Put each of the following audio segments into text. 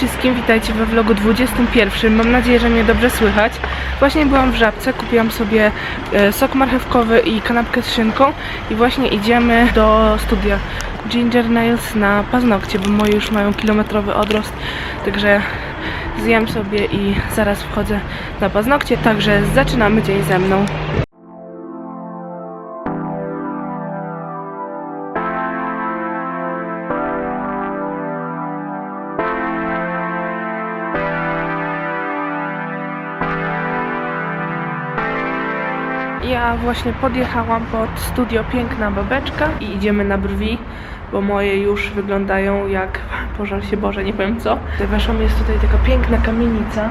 wszystkim, witajcie we vlogu 21. Mam nadzieję, że mnie dobrze słychać. Właśnie byłam w Żabce, kupiłam sobie e, sok marchewkowy i kanapkę z szynką i właśnie idziemy do studia Ginger Nails na paznokcie, bo moje już mają kilometrowy odrost, także zjem sobie i zaraz wchodzę na paznokcie, także zaczynamy dzień ze mną. Właśnie podjechałam pod studio Piękna Babeczka i idziemy na brwi, bo moje już wyglądają jak, pożal się Boże, nie powiem co. Weszłam, jest tutaj taka piękna kamienica,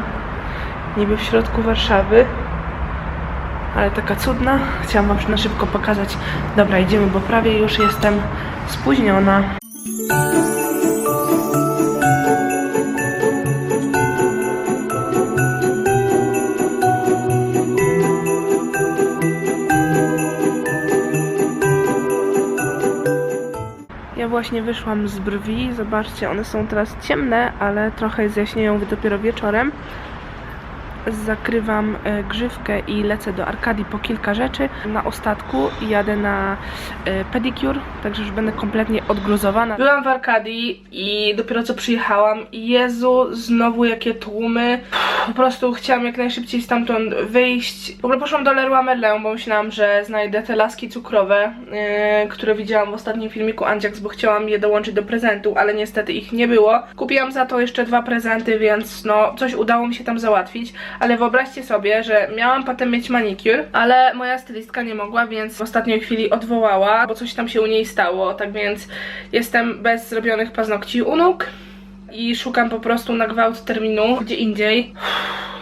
niby w środku Warszawy, ale taka cudna. Chciałam wam na szybko pokazać. Dobra, idziemy, bo prawie już jestem spóźniona. Właśnie wyszłam z brwi. Zobaczcie, one są teraz ciemne, ale trochę zjaśnieją dopiero wieczorem. Zakrywam e, grzywkę i lecę do Arkadii po kilka rzeczy. Na ostatku jadę na e, pedicure, także już będę kompletnie odgruzowana. Byłam w Arkadii i dopiero co przyjechałam. Jezu, znowu jakie tłumy. Po prostu chciałam jak najszybciej stamtąd wyjść. W ogóle poszłam do Leroy Merlin, bo myślałam, że znajdę te laski cukrowe, yy, które widziałam w ostatnim filmiku Andziaks, bo chciałam je dołączyć do prezentu, ale niestety ich nie było. Kupiłam za to jeszcze dwa prezenty, więc no coś udało mi się tam załatwić, ale wyobraźcie sobie, że miałam potem mieć manicure, ale moja stylistka nie mogła, więc w ostatniej chwili odwołała, bo coś tam się u niej stało, tak więc jestem bez zrobionych paznokci u nóg i szukam po prostu na gwałt terminu gdzie indziej.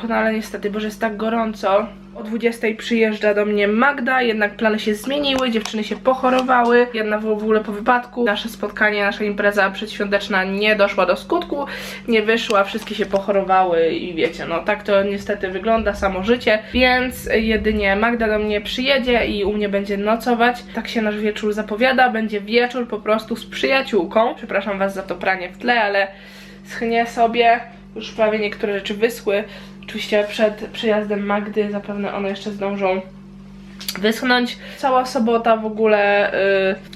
No ale niestety, bo jest tak gorąco. O 20 przyjeżdża do mnie Magda, jednak plany się zmieniły, dziewczyny się pochorowały, jedna w ogóle po wypadku. Nasze spotkanie, nasza impreza przedświąteczna nie doszła do skutku, nie wyszła, wszystkie się pochorowały i wiecie, no tak to niestety wygląda samo życie, więc jedynie Magda do mnie przyjedzie i u mnie będzie nocować. Tak się nasz wieczór zapowiada, będzie wieczór po prostu z przyjaciółką. Przepraszam was za to pranie w tle, ale schnie sobie, już prawie niektóre rzeczy wyschły. Oczywiście przed przyjazdem Magdy zapewne one jeszcze zdążą wyschnąć. Cała sobota w ogóle,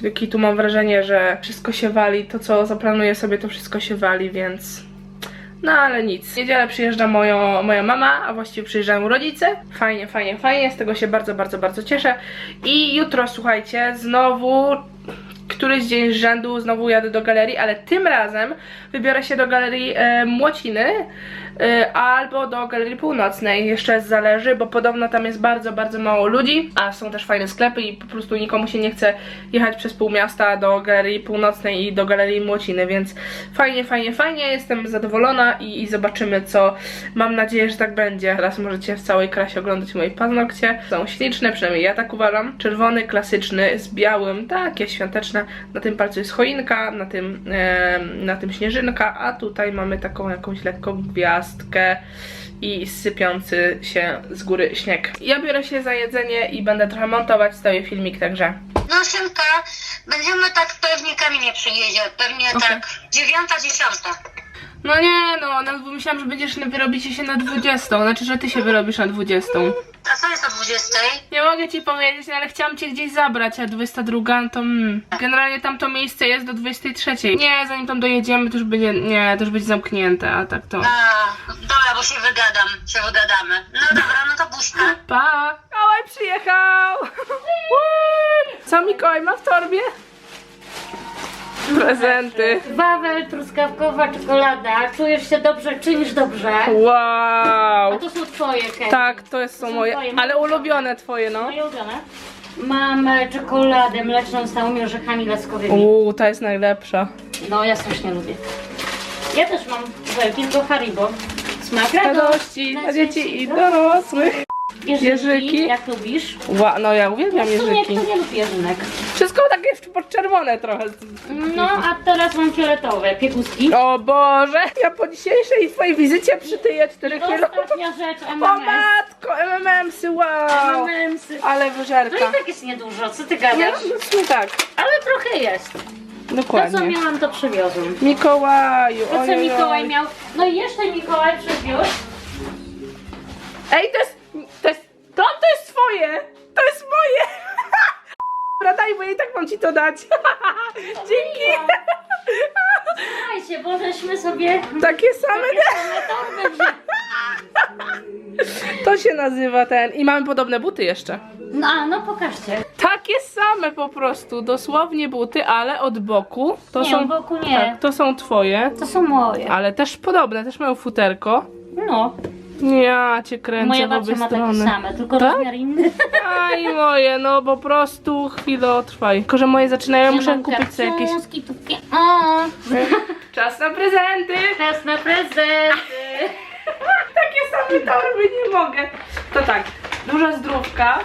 yy, jaki tu mam wrażenie, że wszystko się wali, to co zaplanuję sobie to wszystko się wali, więc... No ale nic. W niedzielę przyjeżdża mojo, moja mama, a właściwie przyjeżdżają rodzice. Fajnie, fajnie, fajnie, z tego się bardzo, bardzo, bardzo cieszę. I jutro, słuchajcie, znowu któryś dzień z rzędu znowu jadę do galerii, ale tym razem wybiorę się do galerii e, Młociny albo do galerii północnej, jeszcze zależy, bo podobno tam jest bardzo, bardzo mało ludzi, a są też fajne sklepy i po prostu nikomu się nie chce jechać przez pół miasta do galerii północnej i do galerii Młociny, więc fajnie, fajnie, fajnie, jestem zadowolona i, i zobaczymy co, mam nadzieję, że tak będzie. Teraz możecie w całej krasie oglądać moje paznokcie, są śliczne, przynajmniej ja tak uważam. Czerwony, klasyczny, z białym, takie świąteczne, na tym palcu jest choinka, na tym, na tym śnieżynka, a tutaj mamy taką jakąś lekką gwiazdkę i sypiący się z góry śnieg. Ja biorę się za jedzenie i będę trochę montować cały filmik, także No Szymka, będziemy tak pewnie Kamienie przyjedzie, pewnie Okej. tak dziewiąta, dziesiąta. No nie no, nawet myślałam, że będziesz wyrobicie się na 20, znaczy, że ty się wyrobisz na 20. A co jest o dwudziestej? Nie mogę ci powiedzieć, no ale chciałam cię gdzieś zabrać, a 22 to mm. Generalnie tam to miejsce jest do 23. Nie, zanim tam dojedziemy, to już będzie, nie, to już będzie zamknięte, a tak to... A, dobra, bo się wygadam, się wygadamy. No dobra, no to buźka. Pa! Mikołaj przyjechał! Co Mikołaj ma w torbie? Prezenty. Wawel, truskawkowa czekolada. Czujesz się dobrze, czynisz dobrze. A Wow! to są twoje, Kevin. Tak, to jest są moje, twoje, ale ulubione twoje, no. Moje ulubione. Mam e, czekoladę mleczną z całymi orzechami laskowymi. Uuu, ta jest najlepsza. No, ja strasznie lubię. Ja też mam wielkiego Haribo. Smak Radości dla dzieci i dorosłych. Jeżyki, Jeżyki. jak lubisz? Ła, no ja uwielbiam W sumie jeżyki. kto nie lubi jeżynek. Wszystko takie podczerwone trochę. No, a teraz mam fioletowe pieguski. O Boże, ja po dzisiejszej twojej wizycie przytyję 4 kilo. Ostatnia rzecz, O MMS. matko, MMS-y, wow. MMS. Ale To i wyżerka. tak jest niedużo, co ty Nie, gadasz? no w sumie tak. Ale trochę jest. To Dokładnie. co miałam, to przywiozłam. Mikołaju, To co ojojoj. Mikołaj miał. No i jeszcze Mikołaj przywiózł. Ej, to jest, to jest, to, to jest twoje, to jest moje. Dobra, daj, bo ja i tak mam ci to dać. Dzięki. Słuchajcie, bo żeśmy sobie Takie same, same torby wzięli. to się nazywa ten. I mamy podobne buty jeszcze. No, a, no pokażcie. Takie same po prostu, dosłownie buty, ale od boku. To Nie, są, od boku nie. Tak, to są twoje, To są moje. ale też podobne, też mają futerko. No, Ja cię kręcę moja w babcia obie ma strony. takie same, tylko Tak? rozmiar inny. Aj moje, no po prostu chwilę trwaj. Tylko, że moje zaczynają, Ja muszę kupić sobie jakieś... kartuzki, takie, o, Czas na prezenty! czas na prezenty. Takie same torby nie mogę. To tak, duża zdrówka,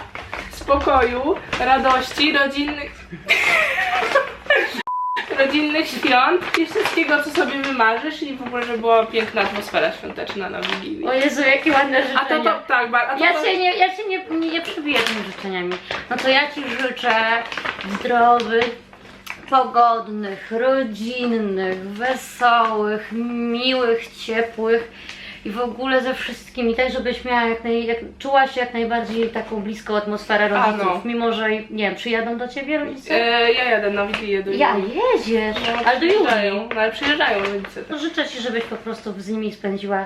spokoju, radości, rodzinnych... rodzinnych świąt i wszystkiego, co sobie wymarzysz i w ogóle, żeby była piękna atmosfera świąteczna na Wigilii. O Jezu, jakie ładne życzenia. A to, to, tak, ba- a to, Ja to... cię, nie, ja cię nie, nie, nie przybiję tymi życzeniami. No to ja ci życzę zdrowych, pogodnych, rodzinnych, wesołych, miłych, ciepłych i w ogóle ze wszystkimi, tak żebyś miała jak naj, jak, czuła się jak najbardziej taką bliską atmosferę A, rodziców, no. mimo że nie wiem, przyjadą do ciebie rodzice? E, ja jadę na Wigilię do ja Julii. jedziesz, ale do Przyjeżdżają, Julii. no ale przyjeżdżają rodzice. To życzę ci, żebyś po prostu z nimi spędziła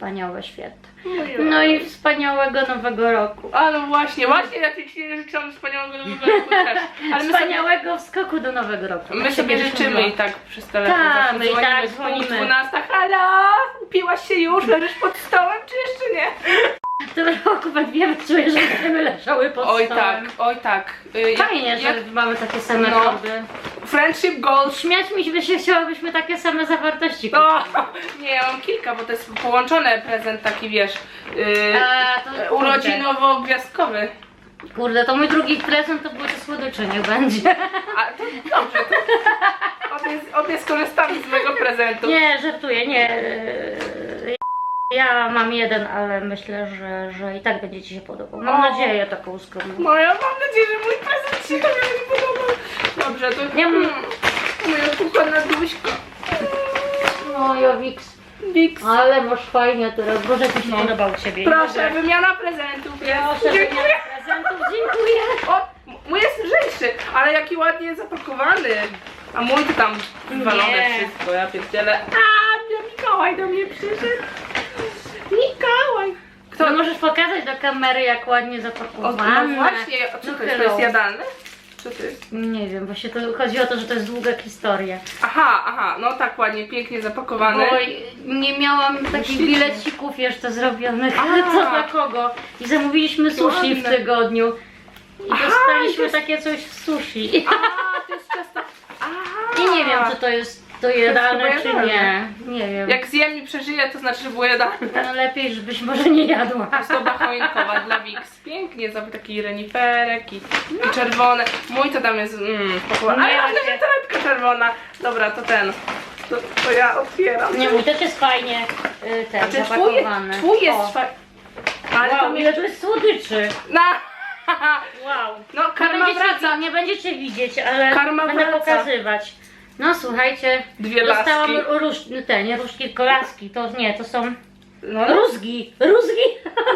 wspaniałe święta. No, No i wspaniałego nowego roku. A no właśnie, właśnie ja ci ci życzę wspaniałego nowego roku też. Ale my sobie, Wspaniałego wskoku do nowego roku. my Tak sobie życzymy i tak przez telefon Tak, zawsze my i dzwonimy tak pół dzwonimy. 12. Halo, upiłaś się już, leżysz pod stołem, czy jeszcze nie? Tym roku we wiemy, czuję, że będziemy leżały pod Oj stołem. tak, oj tak. Y, jak- Fajnie, że jak mamy takie same No. Friendship goals. Śmiać mi by się chciałabyśmy takie same zawartości kupić. nie, ja mam kilka, bo to jest połączony prezent taki, wiesz, yy, A, to kurde. urodzinowo-gwiazdkowy. Kurde, to mój drugi prezent to były te słodycze, niech będzie. A to dobrze, to obie, obie skorzystamy z mojego prezentu. Nie, żartuję, nie. Ja mam jeden, ale myślę, że, że i tak będzie Ci się podobał. Mam O. nadzieję taką skromną. No ja mam nadzieję, że mój prezent się tobie będzie podobał. Dobrze, to Nie mm, mam- moja kochana Duśka. No, Jowix, Wix. ale masz fajnie teraz. Boże, jak mi się No. podobał u Ciebie. Proszę, wymiana prezentów. Proszę, Dziękuję. wymiana prezentów, dziękuję. O, mój jest lżejszy, ale jaki ładnie zapakowany. A mój to tam wywalone Nie. wszystko, ja pierdzielę. A, Mikołaj do mnie przyszedł. Mikołaj. Kto? To możesz pokazać do kamery, jak ładnie O, zapakowane. no właśnie, a co No to jest? To hello. jadalne? Co to jest? Nie wiem, właśnie to chodzi o to, że to jest długa historia. Aha, aha, no tak ładnie, pięknie zapakowane. Bo nie miałam takich Ślicznie. bilecików jeszcze zrobionych, A. co dla kogo. I zamówiliśmy sushi w Ładne. tygodniu. I Aha, dostaliśmy to jest- takie coś z sushi. A, to jest ciasto. Aha. I nie wiem, czy to jest to jadalne, chyba czy nie. Nie wiem. Jak zjem i przeżyję, to znaczy, że było jadalne. No lepiej, żebyś może nie jadła. Ozdoba choinkowa dla Wix. Pięknie, zrobię taki reniferek i, i czerwone. Mój to tam jest mm, masz nie. też torebka czerwona. Dobra, to ten. To, to ja otwieram. Nie, mój też jest fajnie y, ten, A czy twój, zapakowany. twój jest O. fa... Ale Wow, to mi... ile tu jest słodyczy. Na... Wow. No, karma będziecie, wraca. nie będziecie widzieć, ale Karma będę wraca. pokazywać. No słuchajcie, Dwie dostałam laski. róż, te, nie różki, tylko laski, to nie, to są No, rózgi, rózgi.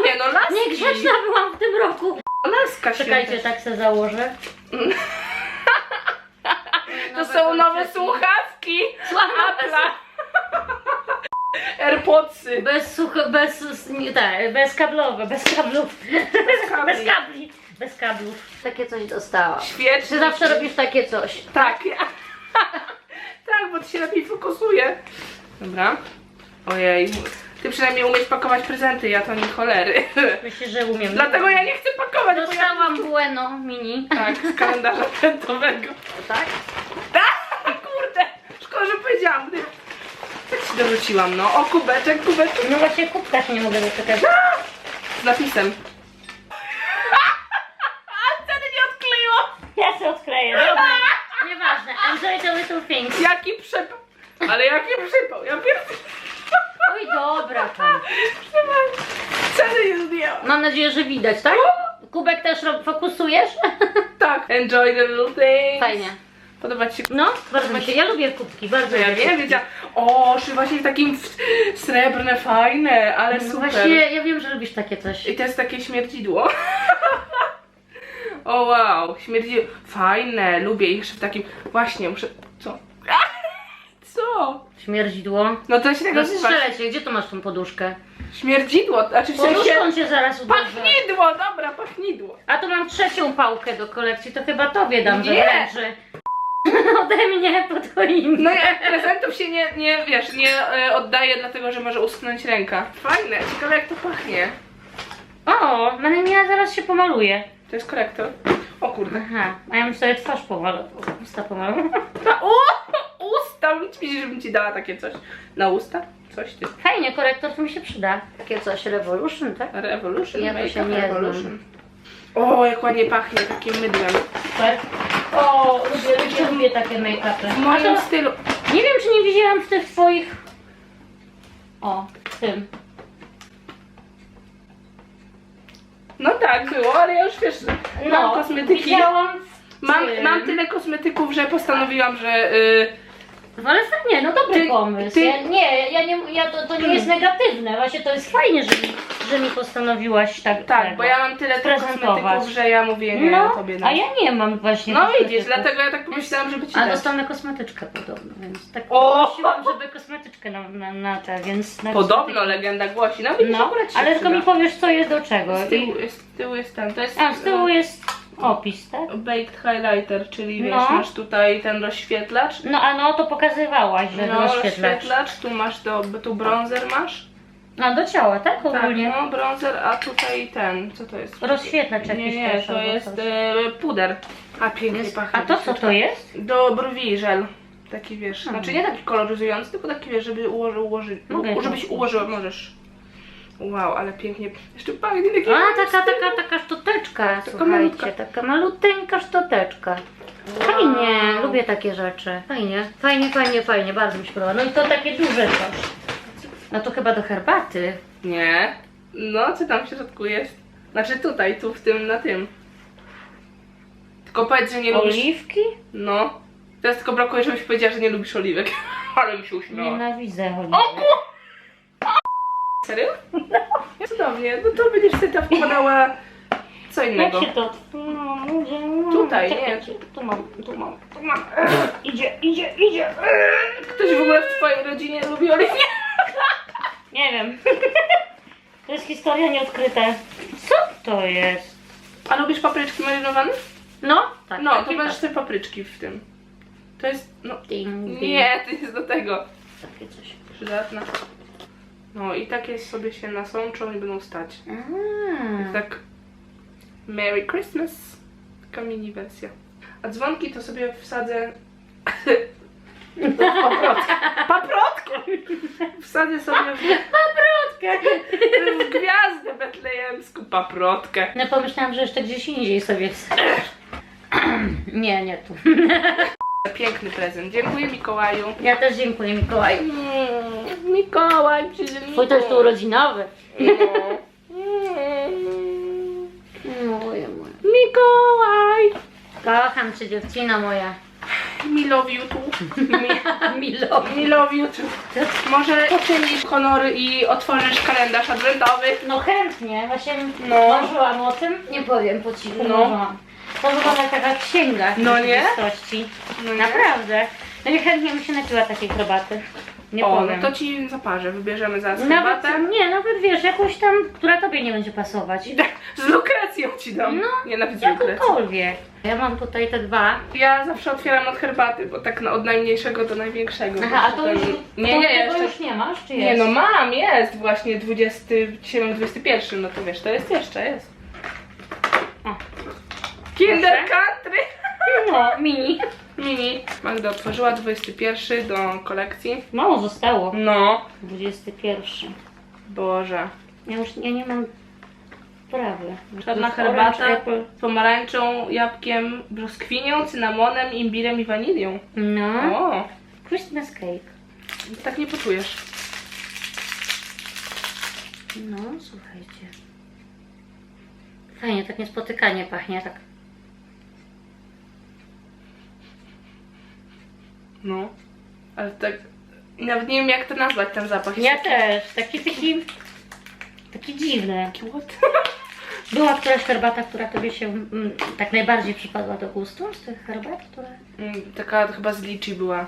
nie no, laski. Niegrzeczna byłam w tym roku. Laska Czekajcie, święta. tak se założę. To są nowe słuchawki. Słuchawki. Apple'a. Airpodsy. Bez such, bez, nie, tak, bez kablowe, bez kablów. kabli. Bez kabli. Bez kablów. Takie coś dostałam. Ty Świetnie. zawsze robisz takie coś. Tak, ja. tak, bo to się lepiej fokusuje. Dobra. Ojej. Ty przynajmniej umiesz pakować prezenty, ja to nie cholery. Myślę, że umiem. Dlatego ja nie chcę pakować, bo ja... Dostałam bueno mini. Tak, z kalendarza adwentowego. Tak? Tak, kurde. Szkoda, że powiedziałam. Tak się dorzuciłam, no. O, kubeczek, kubeczek. No właśnie kubka się nie mogę doczekać. Z napisem. A, wtedy nie odkleiło. Ja się odkleję, dobra. Things. Jaki przypał. Ale jaki przypał. Ja pierwszy... Oj, dobra tam. Wcale nie zdjęłam. Mam nadzieję, że widać, tak? Kubek też rob- fokusujesz? Tak. Enjoy the little things. Fajnie. Podoba ci się? No, bardzo mi się. Ja lubię kubki, bardzo To ja lubię wiem, kubki. wiedziałam. O, czy właśnie takim w- srebrne, fajne, ale No super. Właśnie, ja wiem, że lubisz takie coś. I to jest takie śmierdzidło. o wow, śmierdzidło. Fajne, lubię ich jeszcze w takim. Właśnie, muszę. Co? Co? Śmierdzidło. No to się tego No nazywa. gdzie tu masz tą poduszkę? Śmierdzidło, znaczy w sensie. Poduszką cię zaraz uderzę. Pachnidło, dobra, pachnidło. A tu mam trzecią pałkę do kolekcji, to chyba tobie dam, że Nie. wręczy. Ode mnie po twoim. No ja prezentów się nie, nie wiesz, nie e, oddaję dlatego, że może uschnąć ręka. Fajne, ciekawe jak to pachnie. O, no ale ja zaraz się pomaluję. To jest korektor. O kurde. Aha, a ja bym sobie twarz pomalował. Usta pomalował. Na u, usta, myślisz, żebym ci dała takie coś. Na usta? Coś ty. Fajnie, korektor to mi się przyda. Takie coś, Revolution, tak? Revolution, Ja to się nie Revolution. O, jak ładnie pachnie takim mydłem. Super. O, lubię, lubię, lubię takie make-upy. W moim stylu. nie wiem, czy nie widziałam w tych twoich... O, w tym. No tak, było, ale ja już wiesz, mam No, kosmetyki. widziałam Mam, tym. mam tyle kosmetyków, że postanowiłam, że... Y, No ale fajnie, no dobry Ty- pomysł. ty- Ja, nie, ja nie, ja to, to nie jest negatywne, właśnie to jest fajnie, że że mi postanowiłaś tak tak, tego bo ja mam tyle tych prezentować. kosmetyków, że ja mówię nie No, tobie a dać. ja nie mam właśnie No kosmetyków. widzisz, dlatego ja tak pomyślałam, żeby ci A dać. dostanę kosmetyczkę podobno, więc tak O! prosiłam, żeby kosmetyczkę na, na, na te, więc... Na Podobno legenda głosi. No widzisz, No, akurat się ale tylko przyda. mi powiesz, co jest do czego. Z tyłu jest, z tyłu jest ten, to jest... A, z tyłu y, jest opis, tak? Baked highlighter, czyli wiesz, No. masz tutaj ten rozświetlacz. No, a no, to pokazywałaś, że No, rozświetlacz. rozświetlacz, tu masz do, tu bronzer masz. A, do ciała, tak? Tak, Ogólnie. no bronzer, a tutaj ten, co to jest? Rozświetlacz Nie, jakiś nie, też, to albo jest coś. e, puder. A pięknie Jest- pachnie. A to co to jest? Do brwi żel. Taki wiesz, Hmm. znaczy nie taki koloryzujący, tylko taki wiesz, żeby ułoży, ułoży, Mogę u, żebyś to. ułożyła, możesz. Wow, ale pięknie. Jeszcze pachnie taki. A, taka, taka, taka sztoteczka, słuchajcie, malutka. taka maluteńka sztoteczka. Fajnie, lubię takie rzeczy. Fajnie, fajnie, fajnie, fajnie, bardzo mi się podoba. No i to takie duże coś. No to chyba do herbaty. Nie. No, co tam w środku jest? Znaczy tutaj, tu w tym, na tym. Tylko powiedz, że nie lubisz. Oliwki? No. Teraz tylko brakuje, żebyś powiedziała, że nie lubisz oliwek. Ale mi się uśmiała. Nienawidzę O oliwek. ku... Serio? No. Cudownie. No to będziesz sobie tam wkładała co Jak innego. się to... No, ludzie, no. Tutaj, Czekaj, nie. Tu, tu mam, tu mam, tu mam. Idzie, idzie, idzie. Ktoś w ogóle w twojej rodzinie lubi oliwki? Nie wiem. To jest historia nieodkryta. Co to jest? A lubisz papryczki marynowane? No, tak. No, tak, to masz tak. te papryczki w tym. To jest, no... Ding, ding. Nie, to jest do tego. Takie coś. Przydatne. No i takie sobie się nasączą i będą stać. Tak. Merry Christmas. Taka mini wersja. A dzwonki to sobie wsadzę. Paprotkę. Paprotkę! Wsadzę sobie w, Paprotkę! w gwiazdę betlejemską paprotkę. No pomyślałam, że jeszcze gdzieś indziej sobie wsadzisz. Nie, nie tu. Piękny prezent. Dziękuję Mikołaju. Ja też dziękuję Mikołaju. Mm, Mikołaj, przyjdzie Twój to jest tu urodzinowy. No. Mm. Moje, moje. Mikołaj! Kocham cię dziewczyna moja. Me love you too. Me, Milowi. me love you too. Może poczynisz honory i otworzysz kalendarz adwentowy? No chętnie, właśnie No. marzyłam o tym. Nie powiem po cichu, No. marzyłam. To wygląda taka księga No nie? rzeczywistości. No nie? Naprawdę. No i chętnie bym się napiła takiej herbaty. Nie o, powiem. no to ci zaparzę. Wybierzemy zaraz Nawet, herbatę. nie, nawet wiesz, jakąś tam, która tobie nie będzie pasować. Z lukrecją ci dam. No, Nienawidzę lukrecji. Jakąkolwiek. Ja mam tutaj te dwa. Ja zawsze otwieram od herbaty, bo tak na- od najmniejszego do największego. Aha, a to już, Nie, nie, tego jeszcze... już nie masz, czy Nie jest? no mam, jest właśnie 20, dzisiaj mam 21, no to wiesz, to jest jeszcze, jest. O. Kinder Proszę. Country! No, mini. Mini. Magda otworzyła 21 do kolekcji. Mało zostało. No. 21. Boże. Ja już ja nie mam prawy. Czarna orange herbata apple. z pomarańczą, jabłkiem, brzoskwinią, cynamonem, imbirem i wanilią. No. O, Christmas cake. tak nie poczujesz. No, słuchajcie. Fajnie, tak niespotykanie pachnie, tak. No. Ale tak... Nawet nie wiem jak to nazwać ten zapach. Ja też. Taki, taki, taki dziwny. taki what? Była któraś herbata, która tobie się mm, tak najbardziej przypadła do gustu z tych herbat, które... Mm, Taka chyba z liczy była.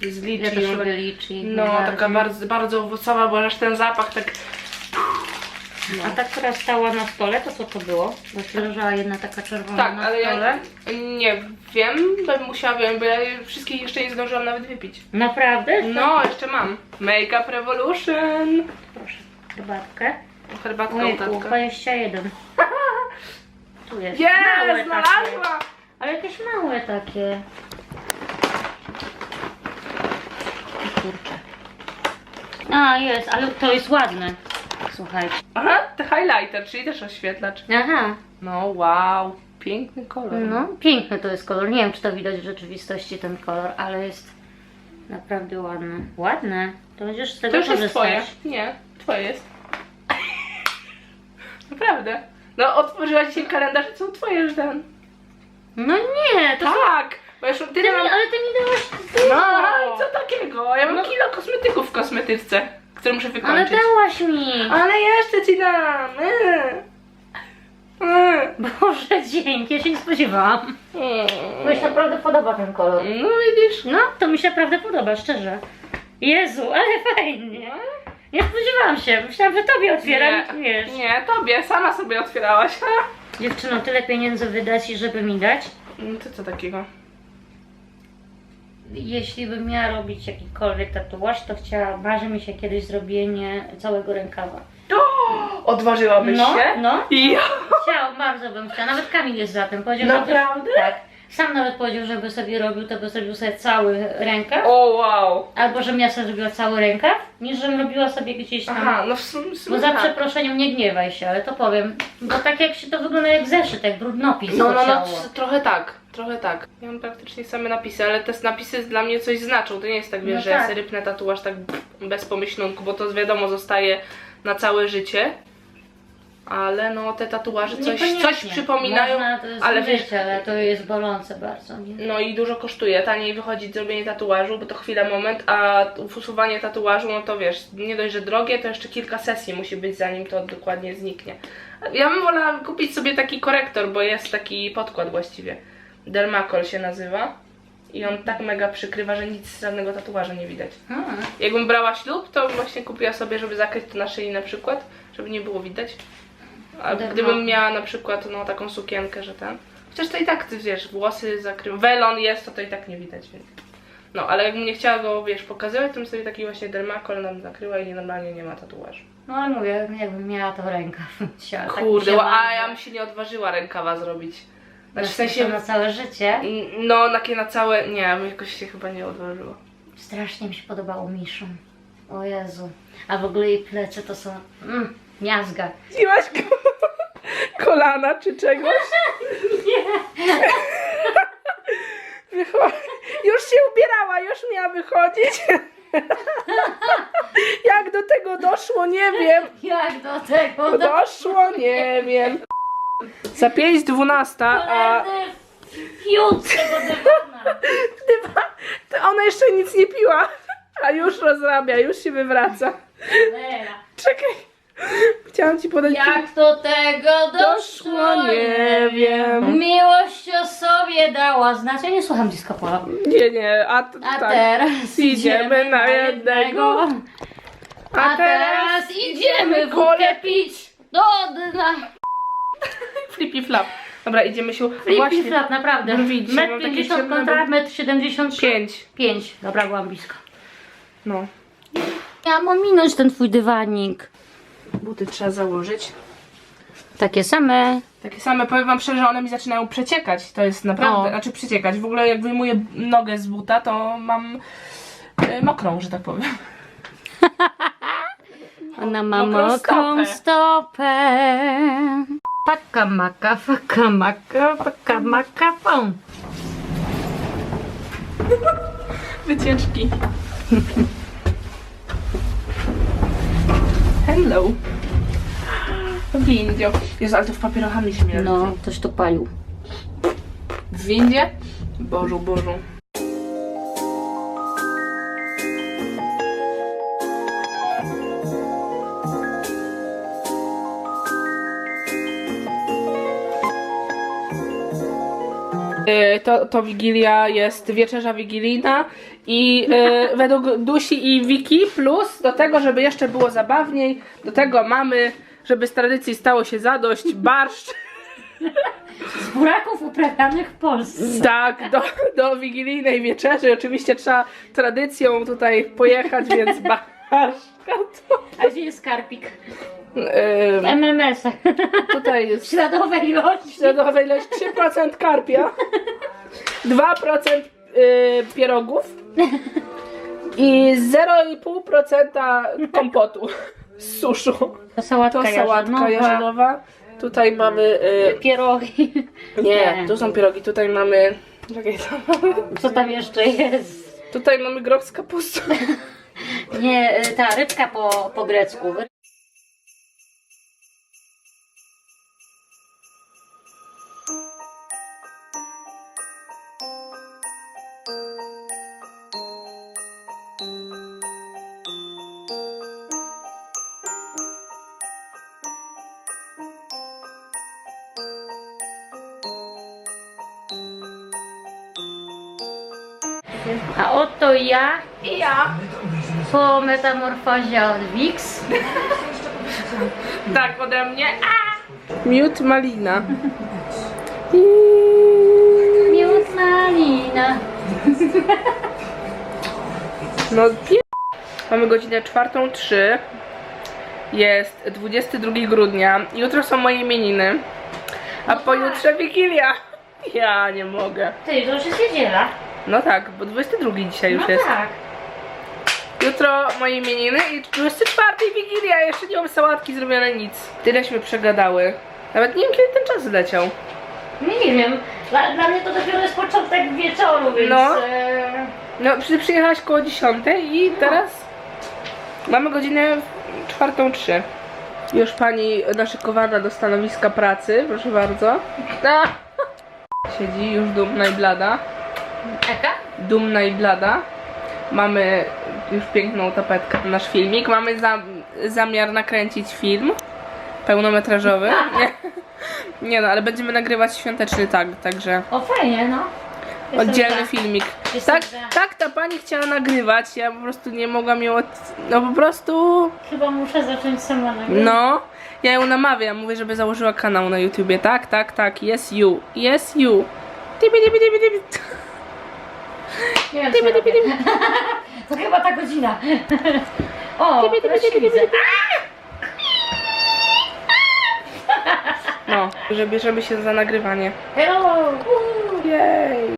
Z liczy. Ja też lubię liczy. No, taka bardzo, bardzo owocowa, bo aż ten zapach tak... A ta, która stała na stole, to co to było? Bo się leżała jedna taka czerwona Tak, na ale stole. ja nie wiem, bym musiała wiem, bo ja wszystkich jeszcze nie zdążyłam nawet wypić. Naprawdę? No, jeszcze mam. Make Up Revolution. Proszę, herbatkę. Herbatka Ojejku, utatka. 21. Tu jest. Jest, małe takie. znalazła! Ale jakieś małe takie. O Kurczę. A, jest, ale to jest ładne. Słuchajcie. Aha, te highlighter, czyli też oświetlacz. Aha, No, wow, piękny kolor. no piękny to jest kolor. Nie wiem, czy to widać w rzeczywistości ten kolor, ale jest naprawdę ładny. Ładne. To będziesz z tego To już jest korzystać. twoje. Nie, twoje jest. Naprawdę. No, otworzyłaś dzisiaj kalendarz, to są twoje, że ten. No nie, to Tak, bo już ty ty mi, mam... ale ty mi dałaś No, i co takiego? Ja mam No. kilo kosmetyków w kosmetyczce, które muszę Ale wykończyć. dałaś mi! Ale jeszcze ci dam. Yy. Yy. Boże, dzięki, ja się nie spodziewałam. Bo mi się naprawdę podoba ten kolor. No widzisz. No, to mi się naprawdę podoba, szczerze. Jezu, ale fajnie. Nie spodziewałam się, myślałam, że tobie otwieram, nie, wiesz. nie, tobie, sama sobie otwierałaś. Dziewczyno, tyle pieniędzy wydać i żeby mi dać. No to co takiego? Jeśli bym miała robić jakikolwiek tatuaż, to chciała, marzy mi się kiedyś zrobienie całego rękawa. Odważyłabyś No, się? no. Ja. Chciał, bardzo bym chciała. Nawet Kamil jest za tym. Powiedział, Naprawdę? Tak. Sam nawet powiedział, żeby sobie robił, to by zrobił sobie cały rękaw. O wow. Albo żebym ja sobie zrobiła cały rękaw, niż żebym robiła sobie gdzieś tam. Aha, no w sumie, w sumie Bo za tak. przeproszeniem nie gniewaj się, ale to powiem. Bo tak jak się to wygląda jak zeszyt, jak brudnopis No, no, no, ciało. t- trochę tak, trochę tak. Ja mam praktycznie same napisy, ale te napisy dla mnie coś znaczą. To nie jest tak, wiesz, No że ja tak. sobie rypnę tatuaż tak bez pomyślunku, bo to wiadomo zostaje na całe życie. Ale no, te tatuaże coś, coś przypominają, Można to ale wiesz, ale to jest bolące bardzo. Nie? no i dużo kosztuje. Taniej wychodzi zrobienie tatuażu, bo to chwila, moment, a usuwanie tatuażu, no to wiesz, nie dość, że drogie, to jeszcze kilka sesji musi być, zanim to dokładnie zniknie. Ja bym wolała kupić sobie taki korektor, bo jest taki podkład właściwie. Dermacol się nazywa. I on tak mega przykrywa, że nic, żadnego tatuaża nie widać. Hmm. Jakbym brała ślub, to właśnie kupiła sobie, żeby zakryć to na szyi na przykład, żeby nie było widać. A Dermacol. gdybym miała na przykład no, taką sukienkę, że ten. Chociaż to i tak, ty wiesz, włosy zakrywa. Welon jest, to to i tak nie widać, więc. No, ale jakbym nie chciała go, wiesz, pokazywać, to bym sobie taki właśnie dermakol nam zakryła i normalnie nie ma tatuażu. No ale mówię, jakbym miała to rękaw. Tak Kurde, się a ja bym się nie odważyła rękawa zrobić. Znaczy w sensie, na całe życie. no takie na całe, nie, bym jakoś się chyba nie odważyła. Strasznie mi się podobało Miszą. O Jezu. A w ogóle jej plecy to są... Mm, miazga. Zjęłaś kolana czy czegoś? Wycho- już się ubierała, już miała wychodzić. Jak do tego doszło, nie wiem. Jak do tego do... Doszło, nie wiem. Za 5.12, a Koledzy, fiut tego dywana. To ona jeszcze nic nie piła, a już rozrabia, już się wywraca. Cholera. Czekaj, chciałam ci podać... Jak do tego doszło, nie wiem. Miłość o sobie dała znać. Ja nie słucham disco polo. Nie, nie, a, t- A tak. teraz Idziemy na jednego. A teraz idziemy kole- pić do dna. Flippy flap. Dobra, idziemy się... Flippy flap, naprawdę. Brwi dzisiaj Metr mam takie 50 ciemne, kontra metr 75. Pięć. 5. Dobra, byłam blisko. No. Miałam ominąć ten twój dywanik. Buty trzeba założyć. Takie same. Takie same, powiem wam szczerze, one mi zaczynają przeciekać. To jest naprawdę, O. znaczy przeciekać. W ogóle jak wyjmuję nogę z buta, to mam e, mokrą, że tak powiem. Ona ma Mokrą mokrą stopę. Paka maka, faka maka, paka maka. Wycieczki. Hello. W. Jezu, ale to w papierochami śmierdzi. No, ktoś tu palił. W windzie? Bożu, Bożu. To, to Wigilia jest wieczerza wigilijna i y, według Dusi i Wiki plus do tego, żeby jeszcze było zabawniej, do tego mamy, żeby z tradycji stało się zadość, barszcz. Z buraków uprawianych w Polsce. Tak, do, do wigilijnej wieczerzy oczywiście trzeba tradycją tutaj pojechać, więc barszczka to... A gdzie jest karpik? Y, W MMS-ach. tutaj jest Śladowe ilości. śladowa ilość 3% karpia, 2% y, pierogów i 0,5% kompotu z suszu. To sałatka, To sałatka jarzynowa. Tutaj mamy... Y, Pierogi. nie, tu są pierogi, tutaj mamy... Czekaj, co mamy? Co tam jeszcze jest? Tutaj mamy groch z kapustą. Nie, y, ta rybka po, po grecku. A oto ja I ja. po metamorfozie od Wix. Tak, ode mnie. A! Miód malina. Miód malina. No pie... Mamy godzinę czwartą trzy. Jest 22 grudnia. Jutro są moje imieniny. A No pojutrze Wigilia. Ja nie mogę. Ty, to już jest niedziela. No tak, bo 22 dzisiaj już no jest. tak. Jutro moje imieniny i 24 Wigilia. Jeszcze nie mam sałatki zrobione nic. Tyleśmy przegadały. Nawet nie wiem kiedy ten czas leciał. Nie wiem. Dla, dla mnie to dopiero jest początek wieczoru, więc... No. E, No, przy, przyjechałaś koło 10 i teraz mamy godzinę czwartą trzy. Już pani naszykowana do stanowiska pracy, proszę bardzo. A! Siedzi już dumna i blada. Eka? Dumna i blada. Mamy już piękną tapetkę na nasz filmik. Mamy za, zamiar nakręcić film pełnometrażowy. Nie, nie no, ale będziemy nagrywać świąteczny tag, także O, fajnie, no. Jestem oddzielny za. filmik. Jestem Tak, za. tak ta pani chciała nagrywać, ja po prostu nie mogłam ją od... No po prostu, Chyba muszę zacząć sama nagrywać. no. Ja ją namawiam, mówię, żeby założyła kanał na YouTubie. Tak, tak, tak, yes you, yes you. Tibi, tibi, tibi, tibi. Nie wiem, co ja robię. To chyba ta godzina. O, tibi, widzę. tibi. No, że bierzemy się za nagrywanie. Hello! Jej.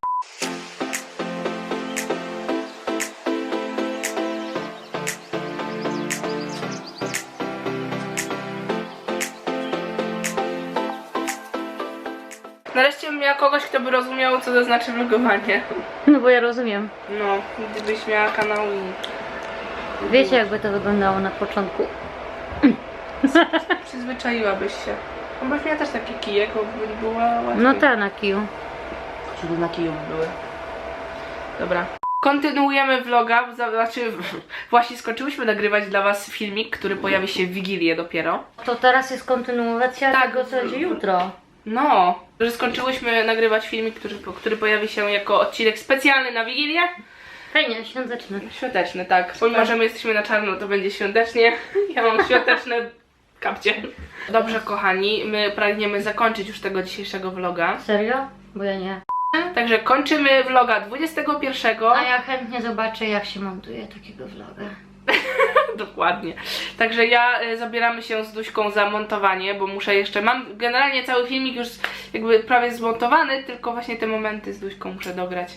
Nareszcie bym miała kogoś, kto by rozumiał, co to znaczy vlogowanie. No bo ja rozumiem. No, gdybyś miała kanał i... Wiecie jakby to wyglądało na początku. Przyzwyczaiłabyś się. No byś miała też takie kije, bo by była łatwiej. No ta na kiju. Żeby na kijów były. Dobra. Kontynuujemy vloga, znaczy właśnie skończyłyśmy nagrywać dla was filmik, który pojawi się w Wigilię dopiero. To teraz jest kontynuacja Tak. tego, co będzie jutro. No, że skończyłyśmy nagrywać filmik, który, który pojawi się jako odcinek specjalny na Wigilię. Fajnie, świąteczny. Świąteczny, tak. Pomimo, że my jesteśmy na czarno, to będzie świątecznie. Ja mam świąteczne kapcie. Dobrze, kochani, my pragniemy zakończyć już tego dzisiejszego vloga. Serio? Bo ja nie. Także kończymy vloga 21. A ja chętnie zobaczę, jak się montuje takiego vloga. Dokładnie. Także ja y, zabieramy się z Duśką za montowanie, bo muszę jeszcze. Mam generalnie cały filmik już jakby prawie zmontowany, tylko właśnie te momenty z Duśką muszę dograć.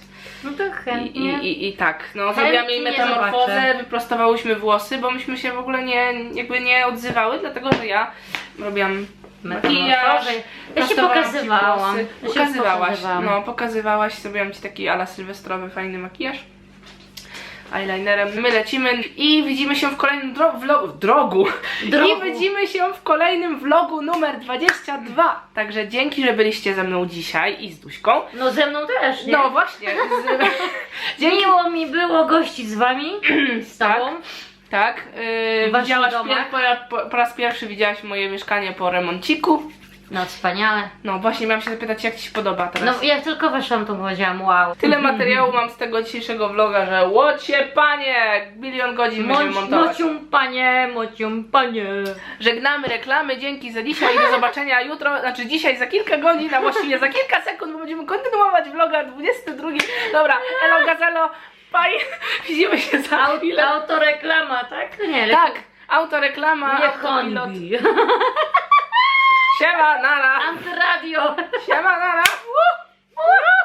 No to I, chętnie. i, i, i tak. No, zrobiłam jej metamorfozę, zobaczę. wyprostowałyśmy włosy, bo myśmy się w ogóle nie, jakby nie odzywały, dlatego że ja robiam makijaż. Ja prostowałam ci pokazywałam. włosy. Ja ci Pokazywałaś, pokazywałam. no pokazywałaś, zrobiłam ci taki ala sylwestrowy, fajny makijaż. Eyelinerem. My lecimy i widzimy się w kolejnym dro vlogu. Drogu. Drogu. I widzimy się w kolejnym vlogu numer 22. Także dzięki, że byliście ze mną dzisiaj i z Duśką. No ze mną też, nie? No właśnie. Z, dzięki Miło mi było gościć z wami, z Tak. tobą. Tak, yy, W waszych widziałaś pier, po, po raz pierwszy widziałaś moje mieszkanie po remonciku. No wspaniale. No właśnie miałam się zapytać, jak Ci się podoba teraz. No jak tylko weszłam, to powiedziałam wow. Tyle materiału mam z tego dzisiejszego vloga, że łocie panie! Bilion godzin będziemy Moc, montować. mocium panie, mocium panie. Żegnamy reklamy, dzięki za dzisiaj i do zobaczenia jutro, znaczy dzisiaj za kilka godzin, a właściwie za kilka sekund, bo będziemy kontynuować vloga 22. Dobra, elo gazelo, paj, widzimy się za chwilę. Autoreklama, tak? Nie, Tak, autoreklama, Nie autopilot. Siema, nara! Antyradio! Siema, nara! Woo! Woo!